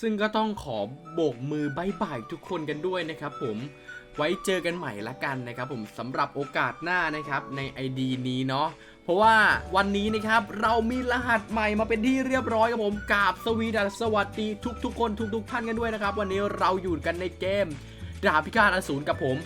ซึ่งก็ต้องขอโบกมือบายบายทุกคนกันด้วยนะครับผมไว้เจอกันใหม่ละกันนะครับผมสำหรับโอกาสหน้านะครับใน ID นี้เนาะเพราะว่าวันนี้นะครับเรามีรหัสใหม่มาเป็นที่เรียบร้อยครับผมกาบสวีดัสสวัสดีทุกๆคนทุกๆท่านกันด้วยนะครับ วันนี้เราอยู่กันในเกมดาบพิฆาตอสูรกับผม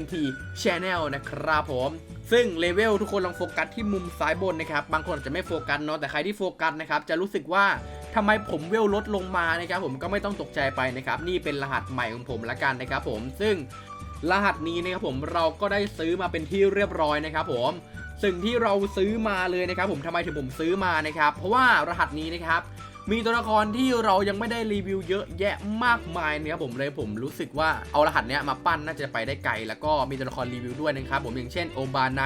NT Channel นะครับผม ซึ่งเลเวลทุกคนลองโฟกัสที่มุมซ้ายบนนะครับ บางคนอาจจะไม่โฟกัสเนาะแต่ใครที่โฟกัสนะครับจะรู้สึกว่า ทำไมผมเวลลดลงมานะครับผมก็ไม่ต้องตกใจไปนะครับนี่เป็นรหัสใหม่ของผมละกันนะครับผมซึ่งรหัสนี้นะครับผมเราก็ได้ซื้อมาเป็นที่เรียบร้อยนะครับผมสิ่งที่เราซื้อมาเลยนะครับผมทำไมถึงผมซื้อมานะครับ เพราะว่ารหัสนี้นะครับ มีตัวละครที่เรายังไม่ได้รีวิวเยอะแยะมากมายนะครับผมเลยผมรู้สึกว่าเอารหัสเนี้ยมาปั้นน่าจะไปได้ไกล แล้วก็มีตัวละครรีวิวด้วยนะครับผมอย่างเช่นโอบาไน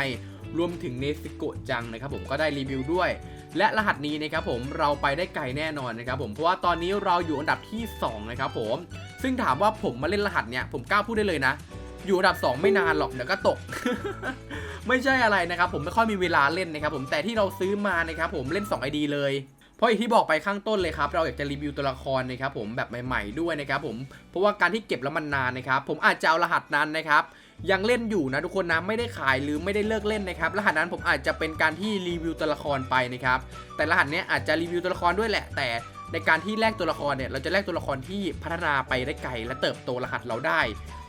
รวมถึงเนซิโกจังนะครับผมก็ได้รีวิวด้วย และรหัสนี้นะครับผมเราไปได้ไกลแน่นอนนะครับผมเพราะว่าตอนนี้เราอยู่อันดับที่ 2 นะครับผม ซึ่งถามว่าผมมาเล่นรหัสเนี้ยผมกล้าพูดได้เลยนะ อยู่อันดับ 2 ไม่นานหรอกเดี๋ยวก็ตก ไม่ใช่อะไรนะครับผมไม่ค่อยมีเวลาเล่นนะครับผมแต่ที่เราซื้อมานะครับผมเล่น 2 ID เลย เพราะอย่างที่บอกไปข้างต้นเลยครับเราอยากจะรีวิวตัวละครนะครับผมแบบใหม่ๆด้วยนะครับผมเพราะว่าการที่เก็บแล้วมันนานนะครับผมอาจจะเอารหัสนั้นนะครับยังเล่นอยู่นะทุกคนนะไม่ได้ขายหรือไม่ได้เลิกเล่นนะครับรหัสนั้นผมอาจจะเป็นการที่รีวิวตัวละครไปนะครับแต่รหัสเนี้ยอาจจะรีวิวตัวละครด้วยแหละ แต่ในการที่แลกตัวละครเนี่ยเราจะแลกตัวละครที่พัฒนาไปได้ไกลและเติบโตรหัสเราได้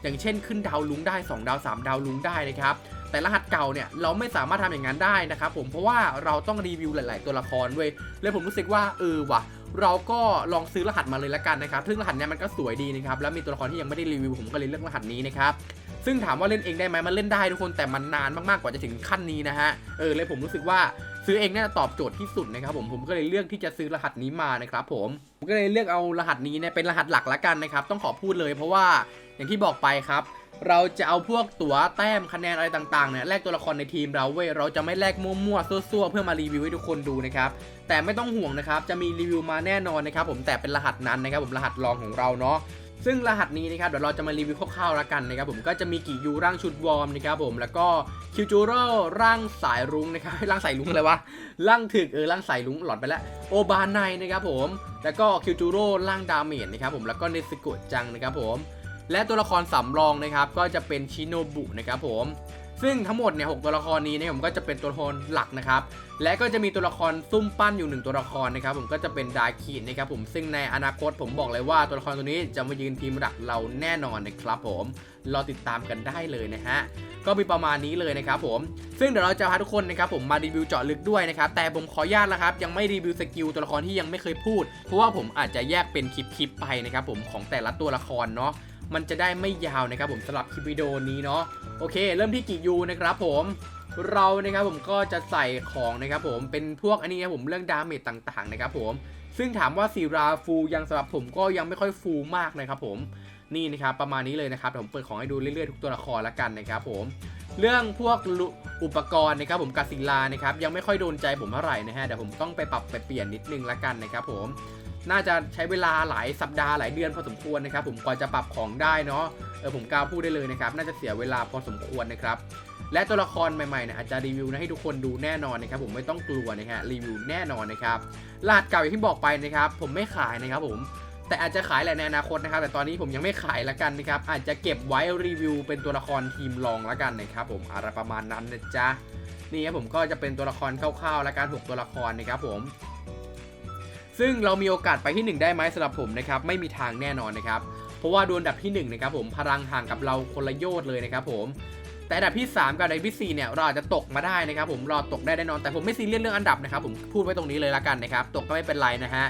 อย่างเช่นขึ้นดาวลุงได้ 2 ดาว 3 ดาวลุงได้นะครับ แต่รหัสเก่าเนี่ยเราไม่สามารถทำอย่างนั้นได้นะครับผมเพราะว่าเราต้องรีวิวหลาย ๆ ตัวละครเว้ยเลยผมรู้สึกว่าเออว่ะเราก็ลองซื้อรหัสมาเลยละกันนะครับซึ่งรหัสเนี้ยมันก็สวยดีนะครับ แล้วมีตัวละครที่ยังไม่ได้รีวิวผมก็เลยเลือกรหัสนี้นะครับ ซึ่งถามว่าเล่นเองได้ไหมมันเล่นได้ทุกคน แต่มันนานมากๆ กว่าจะถึงขั้นนี้นะฮะ เออเลยผมรู้สึกว่าซื้อเองน่าจะตอบโจทย์ที่สุดนะครับผม ผมก็เลยเลือกที่จะซื้อรหัสนี้มานะครับผม ผมก็เลยเลือกเอารหัสนี้เนี่ยเป็นรหัสหลักละกันนะครับ ต้องขอพูดเลยเพราะว่าอย่างที่บอกไปครับ เราจะเอาพวกตั๋วแต้มคะแนนอะไรต่างๆเนี่ยแลกตัวละครในทีมเราเว้ยเราจะไม่แลกมั่วๆซั่วๆเพื่อมารีวิวให้ทุกคนดูนะครับแต่ไม่ต้องห่วงนะครับจะมีรีวิวมาแน่นอนนะครับผมแต่เป็นรหัสนั้นนะครับผมรหัสรองของเราเนาะซึ่งรหัสนี้นะครับเดี๋ยวเราจะมารีวิวคร่าวๆแล้วกันนะครับผมก็จะมีกี่ยูร่างชุดวอร์มนะครับผมแล้วก็คิวจูโร่ร่างสายรุ้งนะครับร่างสายรุ้งอะไรวะร่างถึกเออร่างสายรุ้งหลอดไปแล้วโอบานไนนะครับผมแล้วก็คิวจูโร่ร่างดาเมจนะครับผมแล้วก็เนสโกจังนะครับผม และตัวละครสำรองนะครับก็จะเป็นชิโนบุนะครับผมซึ่งทั้งหมดเนี่ยหตัวละครนี้เนี่ยผมก็จะเป็นตัวละครหลักนะครับและก็จะมีตัวละครซุ่มปั้นอยู่หนึ่งตัวละครนะครับผมก็จะเป็นดาคินนะครับผมซึ่งในอนาคตผมบอกเลยว่าตัวละครตัวนี้จะมายืนทีมหลักเราแน่นอนนะครับผมรอติดตามกันได้เลยนะฮะก็มีประมาณนี้เลยนะครับผมซึ่งเดี๋ยวเราจะพาทุกคนนะครับผมมารีวิวเจาะลึกด้วยนะครับแต่ผมขออนุญาตนะครับยังไม่รีวิวสกิลตัวละครที่ยังไม่เคยพูด เพราะว่าผมอาจจะแยกเป็นคลิปๆไปนะครับผมของแต่ละตัวละครเนาะ มันจะได้ไม่ยาวนะครับผมสำหรับคลิปวิดีโอนี้เนาะโอเค เริ่มที่กิยูนะครับผมเรานะครับผมก็จะใส่ของนะครับผมเป็นพวกอันนี้ครับผมเรื่องดาเมจต่างๆนะครับผมซึ่งถามว่าสีราฟูยังสำหรับผมก็ยังไม่ค่อยฟูมากนะครับผมนี่นะครับประมาณนี้เลยนะครับเดี๋ยวผมเปิดของให้ดูเรื่อยๆทุกตัวละครละกันนะครับผมเรื่องพวกอุปกรณ์นะครับผมกาซิลานะครับยังไม่ค่อยโดนใจผมเท่าไหร่นะฮะเดี๋ยวผมต้องไปปรับไปเปลี่ยนนิดนึงละกันนะครับผม น่าจะใช้เวลาหลายสัปดาห์หลายเดือนพอสมควรนะครับ ผมกว่าจะปรับของได้เนาะเออผมกล้าพูดได้เลยนะครับน่าจะเสียเวลาพอสมควรนะครับและตัวละครใหม่ๆเนี่ยอาจจะรีวิวนะให้ทุกคนดูแน่นอนนะครับผมไม่ต้องกลัวนะฮะรีวิวแน่นอนนะครับรหัสเก่าอย่างที่บอกไปนะครับ ผมไม่ขายนะครับผมแต่อาจจะขายแหละในอนาคตนะครับ แต่ตอนนี้ผมยังไม่ขายละกันนะครับ อาจจะเก็บไว้รีวิวเป็นตัวละครทีมรองละกันนะครับ ผมอะไรประมาณนั้นนะจ๊ะนี่ครับผมก็จะเป็นตัวละครคร่าวๆละการหกตัวละครนะครับผม ซึ่งเรามีโอกาสไปที่ 1 ได้ไหมสำหรับผมนะครับไม่มีทางแน่นอนนะครับเพราะว่าโดนอันดับที่1นะครับผมพลังห่างกับเราคนละโยชน์เลยนะครับผมแต่อันดับที่ 3 กับอันดับที่4เนี่ยเราอาจจะตกมาได้นะครับผมรอตกได้แน่นอนแต่ผมไม่ซีเรียสเรื่องอันดับนะครับผมพูดไว้ตรงนี้เลยละกันนะครับตกก็ไม่เป็นไรนะฮะ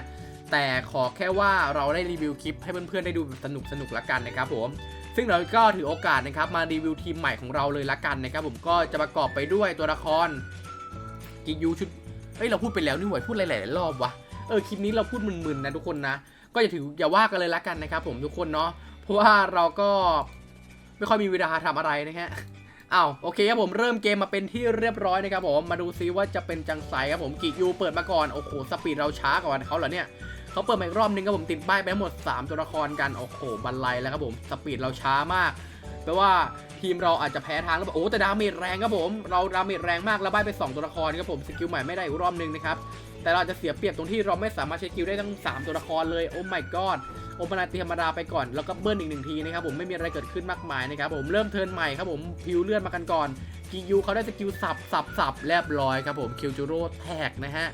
แต่ขอแค่ว่าเราได้รีวิวคลิปให้เพื่อนๆได้ดูสนุกสนุกๆละกันนะครับผมซึ่งเราก็ถือโอกาสนะครับมารีวิวทีมใหม่ของเราเลยละกันนะครับผมก็จะประกอบไปด้วยตัวละครกิยูชุดเอ้ยเราพูดไปแล้วนี่หวยพูดหลายๆรอบวะ เออคลิปนี้เราพูดมึนๆนะทุกคนนะ ก็อย่าถืออย่าว่ากันเลยละกันนะครับผมทุกคนเนาะเพราะว่าเราก็ไม่ค่อยมีเวลาทำอะไรนะฮะอ้าวโอเคครับผมเริ่มเกมมาเป็นที่เรียบร้อยนะครับผมมาดูซิว่าจะเป็นจังไสครับผมกิยูเปิดมาก่อนโอ้โหสปีดเราช้ากว่าเขาเหรอเนี่ยเขาเปิดมาอีกรอบนึงครับผมติดป้ายไปทั้งหมด 3 ตัวละครกันโอ้โหบันไลแล้วครับผมสปีดเราช้ามากแปลว่าทีมเราอาจจะแพ้ทางแล้วโอ้แต่ดาเมจแรงครับผม เราดาเมจแรงมากแล้วใบไปสองตัวละครครับผมสกิลใหม่ไม่ได้อีกรอบนึงนะครับ แต่เราจะเสียเปรียบตรงที่เราไม่สามารถใช้สกิลได้ทั้ง 3 ตัวละครเลย โอ้ my god โอปนาตีธรรมดาไปก่อน แล้วก็เบิ้ลอีกหนึ่งทีนะครับผมไม่มีอะไรเกิดขึ้นมากมายนะครับผมเริ่มเทิร์นใหม่ครับผมพิวเลื่อนมากันก่อนกิยูเขาได้สกิลสับสับสับเรียบร้อยครับผมคิวจูโร่แท็กนะฮะ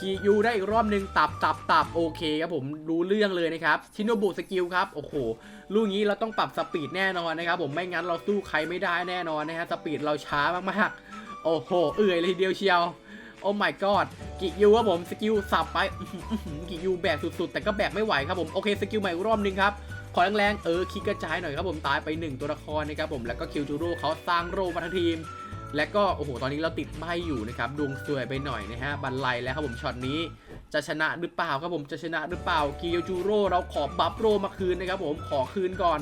กิยูได้อีกรอบหนึ่งตับตับตับโอเคครับผมรู้เรื่องเลยนะครับชินโนบุสกิลครับโอ้โหลูกนี้เราต้องปรับสปีดแน่นอนนะครับผมไม่งั้นเราสู้ใครไม่ได้แน่นอนนะฮะสปีดเราช้ามากๆโอ้โหเอื่อยเลยเดียวเชียว โอ้ my god กิยูครับผมสกิลสับไปกิยูแบกสุดๆ แต่ก็แบกไม่ไหวครับผมโอเคสกิลใหม่อีกรอบหนึงครับขอแรงๆเออคิกกระจายหน่อยครับผมตายไป 1 ตัวละครนะครับผมแล้วก็คิวจูโร่เขาสร้างโรมาทั้งทีม และก็โอ้โหตอนนี้เราติดใบอยู่นะครับดวงสวยไปหน่อยนะฮะบันไลแล้วครับผมช็อตนี้จะชนะหรือเปล่าครับผมจะชนะหรือเปล่ากิวจูโร่เราขอบัฟโรมาคืนนะครับผมขอคืนก่อน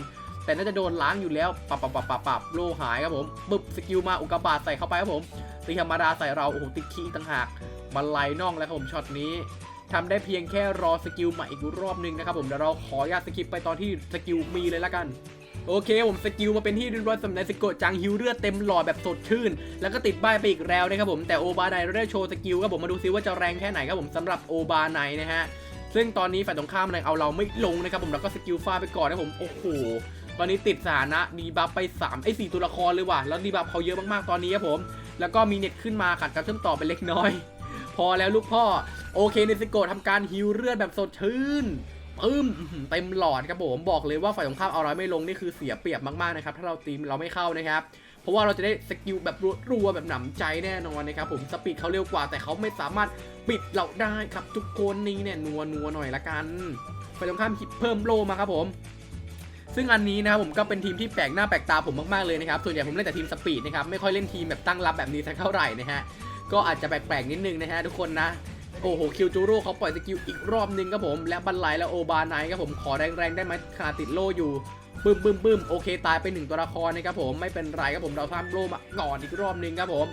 แต่น่าจะโดนล้างอยู่แล้วปับปับปับปับปับโลหายครับผมปึ๊บสกิลมาอุกกาบาตใส่เข้าไปครับผมตีธรรมดาใส่เราโอ้โหติดขี้ต่างหากบันไลน่องแล้วครับผมช็อตนี้ทำได้เพียงแค่รอสกิลใหม่อีกรอบนึงนะครับผมเดี๋ยวเราขออนุญาตสกิปไปตอนที่สกิลมีเลยละกันโอเคผมสกิลมาเป็นที่เรียบร้อยสำหรับสโกะจังฮิวเลือดเต็มหลอดแบบสดชื่น แล้วก็ติดบ้ายไปอีกแล้วนะครับผมแต่โอบาไนเราได้โชว์สกิลครับผมมาดูซิว่าจะแรงแค่ไหนครับผมสำหรับโอบาไนนะฮะซึ่งตอนนี้ฝ่ายตรงข้ามมันเอาเราไม่ลงนะครับผมแล้วก็สกิลฟาไปก่อนนะผมโอ้โห ตอนนี้ติดสถานะดีบัฟไป3ไอ้4ตัวละครเลยว่ะ แล้วดีบัฟเขาเยอะมากๆตอนนี้ครับผม แล้วก็มีเน็ตขึ้นมาขัดการเชื่อมต่อไปเล็กน้อย พอแล้วลูกพ่อ โอเคเนสโกะทำการฮิวเลือดแบบสดชื่นปึ้มเต็มหลอดครับผมบอกเลยว่าฝ่ายตรงข้ามเอาเราไม่ลงนี่คือเสียเปรียบมากๆนะครับถ้าเราตีมเราไม่เข้านะครับเพราะว่าเราจะได้สกิลแบบรัวแบบหนำใจแน่นอนนะครับผมสปีดเขาเร็วกว่า แต่เขาไม่สามารถปิดเราได้ครับทุกคนนี่เนี่ยนัวนัวหน่อยละกันฝ่ายตรงข้ามเพิ่มโลมาครับผม ซึ่งอันนี้นะครับผมก็เป็นทีมที่แปลกหน้าแปลกตาผมมากๆเลยนะครับส่วนใหญ่ผมเล่นแต่ทีมสปีดนะครับไม่ค่อยเล่นทีมแบบตั้งรับแบบนี้สักเท่าไหร่นะฮะก็อาจจะแปลกๆนิดนึงนะฮะทุกคนนะโอ้โหคิวจูโร่เขาปล่อยสกิลอีกรอบนึงครับผม และบันไลและโอบาไนครับผมขอแรงๆได้ไหมขาดติดโล่อยู่บึ้มบึ้มบึ้มโอเคตายไปหนึ่งตัวละครนะครับผมไม่เป็นไรครับผมเราทำโล่มาก่อนอีกรอบนึงครับผม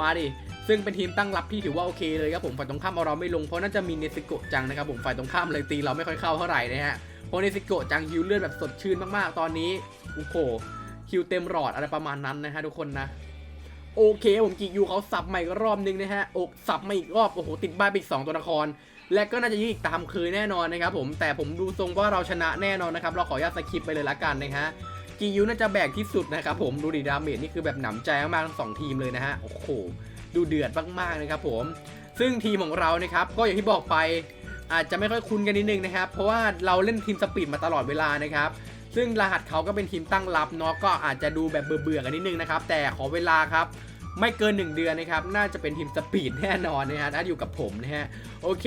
มาดิซึ่งเป็นทีมตั้งรับที่ถือว่าโอเคเลยครับผมฝ่ายตรงข้ามเอาเราไม่ลงเพราะน่าจะมีเนสโกะจังนะครับผมฝ่ายตรงข้ามเลยตีเราไม่ค่อยเข้าเท่าไหร่นะฮะ เพราะเนสโกะจังฮิวเลือดแบบสดชื่นมากๆ ตอนนี้โอ้โหคิวเต็มหลอดอะไรประมาณนั้นนะฮะทุกคนนะโอเคผมกิกยูเขาสับใหม่อีกรอบนึงนะฮะอกสับมาอีกรอบโอ้โหติดบ้านไปอีก2ตัวละคร และก็น่าจะยืดอีกตามเคยแน่นอนนะครับผมแต่ผมดูทรงว่าเราชนะแน่นอนนะครับเราขออนุญาตสคิปไปเลยละกันนะฮะกิยูน่าจะแบกที่สุดนะครับผมดูดิดาเมจนี่คือแบบหนำใจมากๆทั้งสองทีมเลยนะฮะโอ้โหดูเดือดมากๆนะครับผมซึ่งทีมของเรานะครับก็อย่างที่บอกไป อาจจะไม่ค่อยคุ้นกันนิดนึงนะครับ เพราะว่าเราเล่นทีมสปีดมาตลอดเวลานะครับ ซึ่งรหัสเขาก็เป็นทีมตั้งรับเนาะก็อาจจะดูแบบเบื่อๆกันนิดนึงนะครับ แต่ขอเวลาครับไม่เกิน 1 เดือนนะครับ น่าจะเป็นทีมสปีดแน่นอนนะฮะถ้าอยู่กับผมนะฮะ โอเค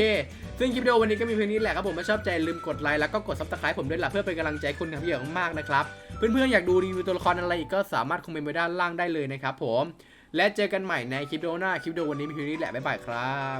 ซึ่งคลิปวิดีโอวันนี้ก็มีเพียงนี้แหละครับผมถ้าชอบใจลืมกดไลค์แล้วก็กดซับสไคร b ์ผมด้วยล่ะเพื่อเป็นกำลังใจคุณครับพี่เอ๋มากๆนะครับ เพื่อนๆ อยากดูรีวิวตัวละครอะไรอีกก็สามารถคอมเมนต์ไว้ด้านล่างได้เลยนะครับผม และเจอกันใหม่ในคลิปวิดีโอหน้า คลิปวิดีโอวันนี้มีเพียงนี้แหละ บ๊ายบายครับ